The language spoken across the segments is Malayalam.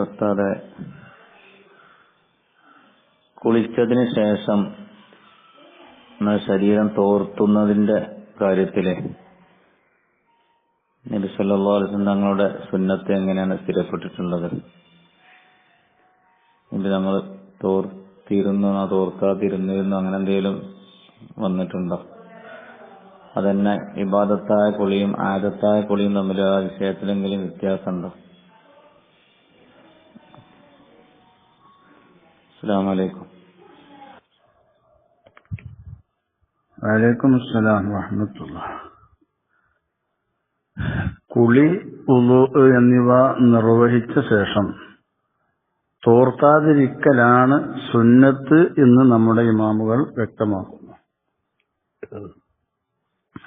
ഉസ്താദ് കുളിച്ചതിന് ശേഷം ശരീരം തോർത്തുന്നതിന്റെ കാര്യത്തിൽ നബി സല്ലല്ലാഹു അലൈഹി തങ്ങളുടെ സുന്നത്ത് എങ്ങനെയാണ് സ്ഥിരപ്പെട്ടിട്ടുള്ളത്? ഇത് നമ്മൾ തോർത്തിരുന്നു തോർക്കാതിരുന്നിരുന്നു അങ്ങനെ എന്തെങ്കിലും വന്നിട്ടുണ്ടോ? അതന്നെ ഇബാദത്തായ കുളിയും ആദത്തായ കുളിയും തമ്മിൽ ആ വിഷയത്തിലെങ്കിലും വ്യത്യാസമുണ്ടോ? അസ്സാം വലൈക്കും അസ്സലാം കുളി ഉളു എന്നിവ നിർവഹിച്ച ശേഷം തോർത്താതിരിക്കലാണ് സുന്നത്ത് എന്ന് നമ്മുടെ ഇമാമുകൾ വ്യക്തമാക്കുന്നു.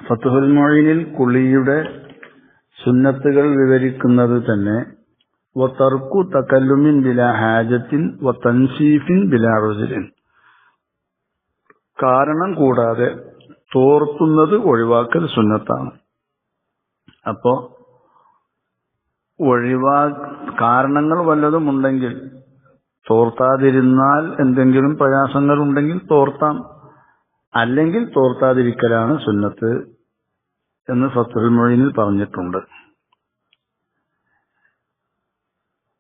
ഫത്തുഹുൽ മൊഴീനിൽ കുളിയുടെ സുന്നത്തുകൾ വിവരിക്കുന്നത് തന്നെ വത്തർക്കു തക്കല്ലുമിൻ ബില ഹാജത്തിൻ വത്തൻസീഫിൻ ബില റുജലിൻ കാരണം കൂടാതെ തോർത്തുന്നത് ഒഴിവാക്കൽ സുന്നത്താണ്. അപ്പോ ഒഴിവാ കാരണങ്ങൾ വല്ലതും ഉണ്ടെങ്കിൽ തോർത്താതിരുന്നാൽ എന്തെങ്കിലും പ്രയാസങ്ങൾ ഉണ്ടെങ്കിൽ തോർത്താം. അല്ലെങ്കിൽ തോർത്താതിരിക്കലാണ് സുന്നത്ത് എന്ന് ഫത്തുൽ മൊഴീനിൽ പറഞ്ഞിട്ടുണ്ട്.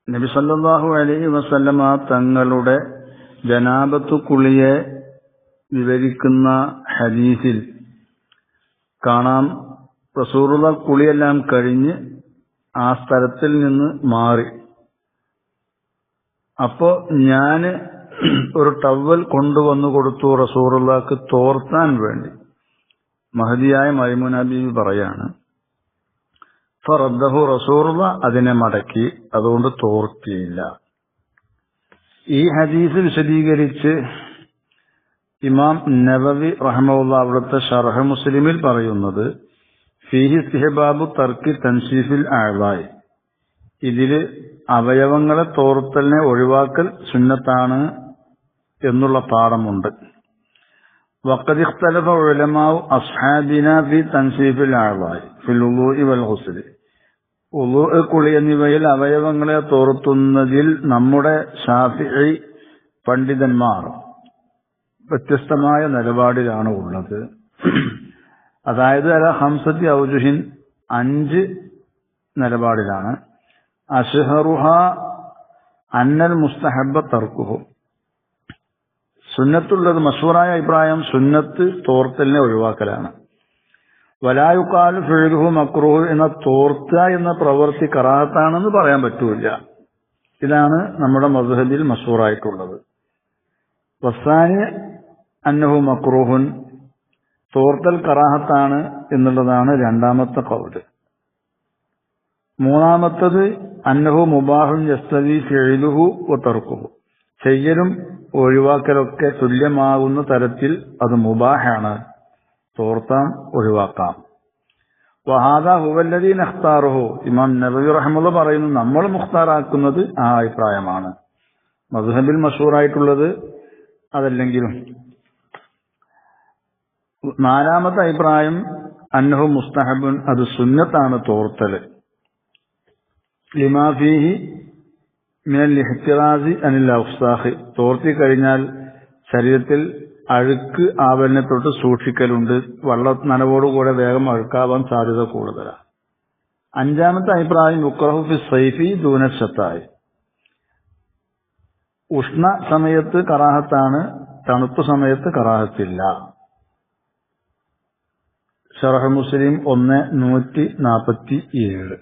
നബി സല്ലാഹു അലൈഹി വസല്ലമ തങ്ങളുടെ ജനാപത്തുക്കുളിയെ കുളിയെ വിവരിക്കുന്ന ഹദീസിൽ കാണാം റസൂറുള്ള കുളിയെല്ലാം കഴിഞ്ഞ് ആ സ്ഥലത്തിൽ നിന്ന് മാറി. അപ്പോ ഞാൻ ഒരു ടവൽ കൊണ്ടുവന്നു കൊടുത്തു റസൂറുള്ളക്ക് തോർത്താൻ വേണ്ടി. മഹദിയായ മൈമുനബി പറയാണ് ഫറദ്ദഹു റസൂറുള്ള അതിനെ മടക്കി അതുകൊണ്ട് തോർത്തിയില്ല. ഈ ഹദീസ് വിശദീകരിച്ച് ഇമാം നബവി റഹമുള്ള അവിടുത്തെ ഷർഹ മുസ്ലിമിൽ പറയുന്നത് ഫീഹി സിഹബാബു തർക്കി തൻസീഫിൽ ആഴായി ഇതിൽ അവയവങ്ങളെ തോർത്തലിനെ ഒഴിവാക്കൽ സുന്നത്താണ് എന്നുള്ള പാഠമുണ്ട്. ഇഖ്തലഫ ഉലമാഉ അസ്ഹാബിന ഫി തൻസീഫിൽ ആഴായി ഫിൽ ഉളൂഇ വൽ ഗുസ്ലി ഉളൂ കുളി എന്നിവയിൽ അവയവങ്ങളെ തോർത്തുന്നതിൽ നമ്മുടെ ഷാഫിഇ പണ്ഡിതന്മാർ വ്യത്യസ്തമായ നിലപാടിലാണ് ഉള്ളത്. അതായത് അല ഹംസത്തി ഔജുഹിൻ അഞ്ച് നിലപാടിലാണ്. അഷഹറുഹ അന്നൽ മുസ്തഹബ തർക്കുഹു. സുന്നത്തുള്ളത് മഷൂറായ അഭിപ്രായം സുന്നത്ത് തോർത്തലിനെ ഒഴിവാക്കലാണ്. വലായുക്കാലു ഫിഴുഹു മക്രൂഹു എന്ന തോർത്ത എന്ന പ്രവൃത്തി കറാത്താണെന്ന് പറയാൻ പറ്റൂല ഇതാണ് നമ്മുടെ മധുഹബിൽ മഷൂറായിട്ടുള്ളത്. വസാനി അന്നഹു മക്രൂഹുൻ തോർത്തൽ കറാഹത്താണ് എന്നുള്ളതാണ് രണ്ടാമത്തെ കൗൽ മൂന്നാമത്തത് അന്നഹു മുബാഹുൻ യസ്തവി ഫെഴുലുഹു തർക്കുഹു. ചെയ്യലും ഒഴിവാക്കലൊക്കെ തുല്യമാകുന്ന തരത്തിൽ അത് മുബാഹാണ് തോർത്താം ഒഴിവാക്കാം. വഹാദ ഹുവല്ലദീൻ അഖ്താറുഹു ഇമാം നബി റഹ്മുള്ള പറയുന്നു നമ്മൾ മുഖ്താറാക്കുന്നത് ആ അഭിപ്രായമാണ്. മധുഹബിൽ മഷൂറായിട്ടുള്ളത് അതല്ലെങ്കിലും നാലാമത്തെ അഭിപ്രായം അന്നഹു മുസ്തഹബുൻ അത് സുന്നത്താണ് തോർത്തൽ. ലിമാഫിഹി മിനൽ അനിൽ ഔസാഹ് തോർത്തി കഴിഞ്ഞാൽ ശരീരത്തിൽ അഴുക്ക് ആവലിനെ തൊട്ട് സൂക്ഷിക്കലുണ്ട്. വള്ള നനവോടുകൂടെ വേഗം അഴുക്കാവാൻ സാധ്യത കൂടുതലാണ് അഞ്ചാമത്തെ അഭിപ്രായം ഉക്രഹുഫി സൈഫി ദൂനശത്തായി ഉഷ്ണ സമയത്ത് കറാഹത്താണ് തണുപ്പ് സമയത്ത് കറാഹത്തില്ല. ഷറഹ് മുസ്ലിം ഒന്ന് നൂറ്റി നാൽപ്പത്തി ഏഴ്.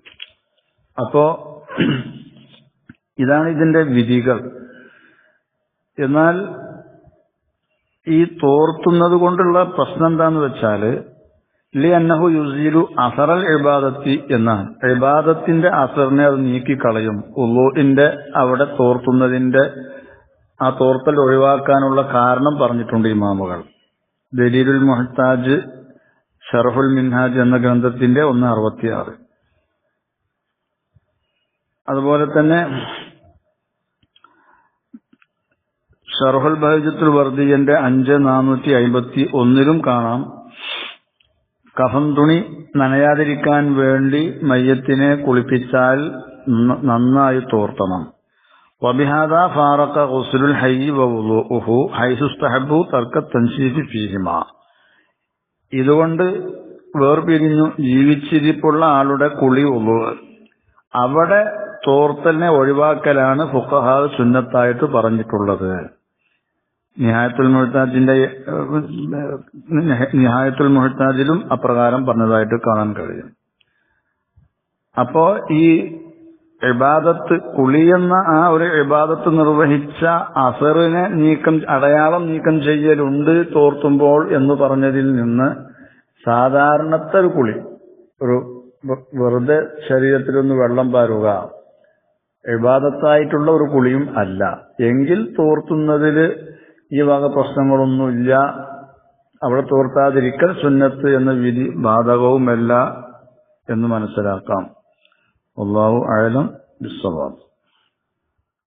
അപ്പോ ഇതാണ് ഇതിന്റെ വിധികൾ. എന്നാൽ ഈ തോർത്തുന്നത് കൊണ്ടുള്ള പ്രശ്നം എന്താന്ന് വെച്ചാൽ ലി അന്നഹു യുസീലു അസറൽ ഇബാദത്തി എന്നാൽ ഇബാദത്തിന്റെ അസറിനെ അത് നീക്കിക്കളയും. ഉള്ളൂന്റെ അവിടെ തോർത്തുന്നതിന്റെ ആ തോർത്തൽ ഒഴിവാക്കാനുള്ള കാരണം പറഞ്ഞിട്ടുണ്ട് ഇമാമുകൾ. ദലീലുൽ മുഹത്താജ് ഷറഫുൽ മിൻഹാജ് എന്ന ഗ്രന്ഥത്തിന്റെ ഒന്ന് അറുപത്തിയാറ്. അതുപോലെ തന്നെ ഷർഹുൽ ബഹജത്തുൽ വർദിയന്റെ അഞ്ച് നാനൂറ്റി അമ്പത്തി ഒന്നിലും കാണാം. കഫം തുണി നനയാതിരിക്കാൻ വേണ്ടി മയ്യത്തിനെ കുളിപ്പിച്ചാൽ നന്നായി തോർത്തണം. വബിഹാദ ഫാറക്ക ഗുസ്ലുൽ ഹൈ വവുളുഹു ഹൈസുസ്തഹബു തർക്ക തൻസീഫി ഫീഹിമ. ഇതുകൊണ്ട് വേർപിരിഞ്ഞു ജീവിച്ചിരിപ്പുള്ള ആളുടെ കുളി ഉള്ളു അവിടെ തോർത്തലിനെ ഒഴിവാക്കലാണ് ഫുഖഹാദ് സുന്നത്തായിട്ട് പറഞ്ഞിട്ടുള്ളത്. നിഹായത്തുൽ മുഹത്താജിന്റെ നിഹായത്തുൽ മുഹത്താജിലും അപ്രകാരം പറഞ്ഞതായിട്ട് കാണാൻ കഴിയും. അപ്പോ ഈ ഇബാദത്ത് കുളി എന്ന ആ ഒരു ഇബാദത്ത് നിർവഹിച്ച അസറിനെ നീക്കം അടയാളം നീക്കം ചെയ്യലുണ്ട് തോർത്തുമ്പോൾ എന്ന് പറഞ്ഞതിൽ നിന്ന് സാധാരണത്തെ ഒരു കുളി ഒരു വെറുതെ ശരീരത്തിലൊന്ന് വെള്ളം പാരുക ഇബാദത്തായിട്ടുള്ള ഒരു കുളിയും അല്ല. എങ്കിൽ തോർത്തുന്നതിൽ ഈ വക പ്രശ്നങ്ങളൊന്നുമില്ല. അവിടെ തോർത്താതിരിക്കൽ സുന്നത്ത് എന്ന വിധി ബാധകവുമല്ല എന്ന് മനസ്സിലാക്കാം. അള്ളാഹു ആയാലും ബിസ്സവാബ്.